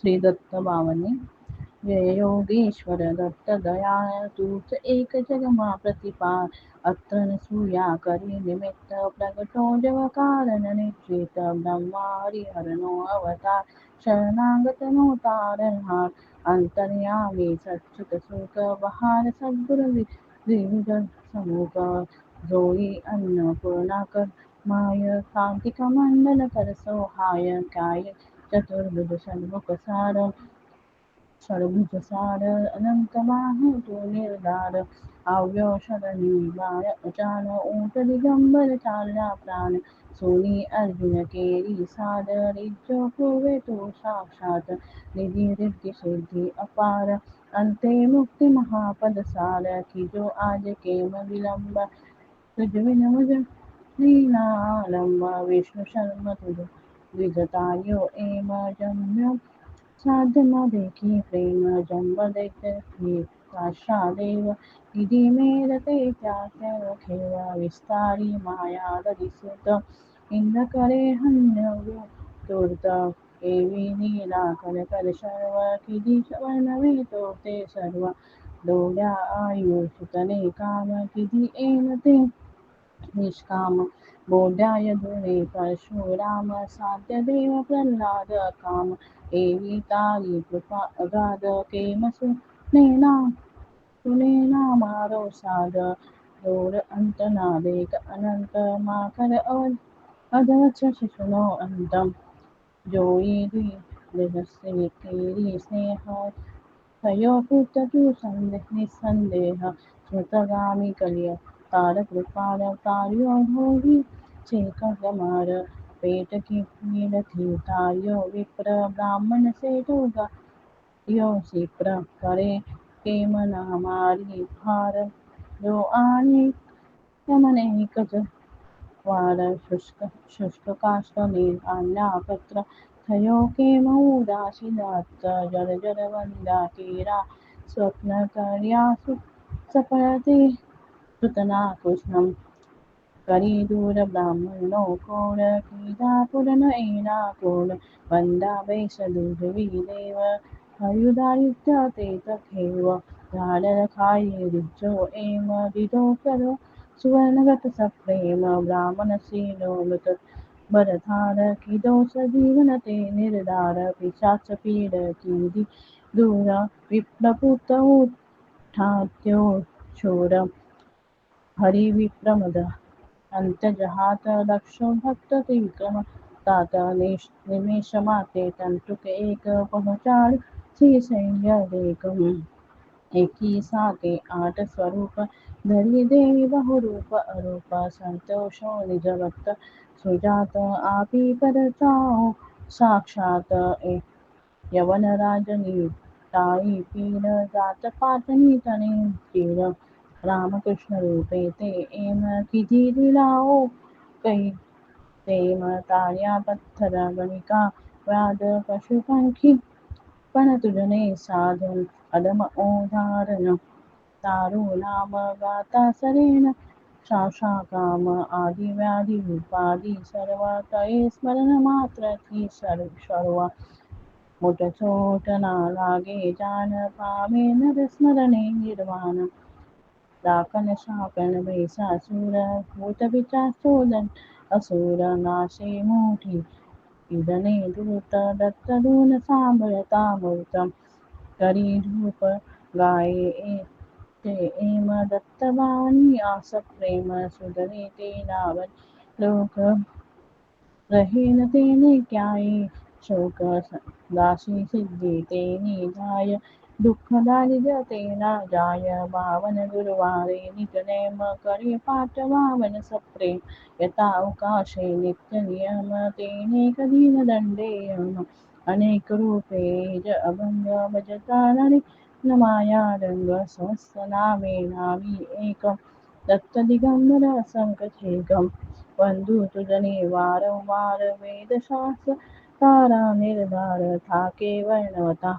श्री दत्त बावनी जय योगेश्वर दत्त दयाळ तूच एक जगमा प्रतिपा अत्र नसूया करी निमित्त प्रगटो जग कारण निश्चित। ब्रह्मा हरिहरनो अवतार, शरणागत नो तारणहार अंतर्यामी सच्चित सुख, बहार सद्गुरु समुख जोई अन्नपूर्णा कर, माय कर सोहाय काय। चतुर्भुज षण्मुख सार षड्भुज सार अनंत बाहु तो निर्धार प्राण, सोनी, अर्जुन, केरी, सादर, इज्जो तो साक्षात, निधी, रिद्धी सिद्धी अपार, अंते, मुक्ति, महापद, सार की जो आज, केम, विलंब तुझ विन मुझ लीलालंब, विष्णु, शर्म तुझ द्विजतायो एम जम्य। साध्य न देखी प्रेम जन्म देखी काशा देव विधी मेरते खेळ विस्तारी माया दरिसुत इंद्र करे हन्य एवी तो सर्व। डोल्या आयु सुतने काम किधी येन ते। निष्काम। बोध्याय धुणे परशुराम, साध्य देव प्रल्हाद काम। एवी तारी कृपा अगाध केमसु नेना सुनेना मारो साध। दोर अंत नादेक अनंत माकर अवध। अधवच शिशुनो अंतम। जोई द्विजस्य केरी स्नेह। तयो पुत्रतु संदेह स्मृतगामी कलिय। तार कृपाल कार्यो भोगी चेक गमार पेट की पीड थी तार्यो। विप्र ब्राह्मण से टोगा यो सिप्र करे केम नामारी भार। जो आणि यमने कच वार। शुष्क शुष्क काष्ट नील आणला पत्र। थयो केम उदासीनात जर जर वंदा केरा स्वप्न कर्या सफळते सुतना कृष्णम करी दूर ब्राह्मणो कोण किदा पुरन येना कोण वंदा बेस दुर्वी देव हयुदायुध्य ते तखेव झाडर खाये रिजो एम दिदो करो सुवर्णगत सप्रेम ब्राह्मण सीनो मृत भरधार की दोष जीवन ते निर्धार पिशाच दूर विप्लपुत शूर हरी विप्रमद अंतजहात दक्षो भक्त विक्रम तात निमेष माते तंतुक एक पहुचाड श्री सैन्य एकी साके आठ स्वरूप धरी देवी बहुरूप अरूप। संतोषो निज भक्त सुजात आपी परताओ साक्षात यवन राजनी टाई पीड जात पातनी तने। तीर रामकृष्ण रूपे ते एम किती दिलाओ कै तेम तार्या पत्थर गणिका व्याध पशुपंखी पण तुझने साधन अदम ओधारण। तारू नाम गाता सरेन शाशा काम आदि व्याधी उपाधी सर्व, तये स्मरण मात्र थी सर्व मोठ छोट ना लागे जान, पावे नर स्मरणे निर्वाण। दाकन शाकन भैसासूर भूत पिचाचोदन असुर नाशे मोठी इदने गाये ते एम दत्तवाणी आस प्रेम सुधरे ते नावन लोक रहेन तेने क्याये शोक दासी सिद्धी तेनी जाय दुःखदारी जते राजाय भावन गुरुवारे नितनेम करे पाठ भावन सप्रे यथावकाशे नित्यनियम तेने कधीन दंडे अनेक रूपे ज अभंग भजतारे न मायारंग स्वस्त नामे नामी एकम दत्त दिगंबर संकथेकम बंधू तुजने वारंवार वेदशास्त्र तारा निर्धार थाके वर्णवता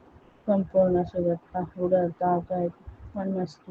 Components were crafted at the Arcade One Museum.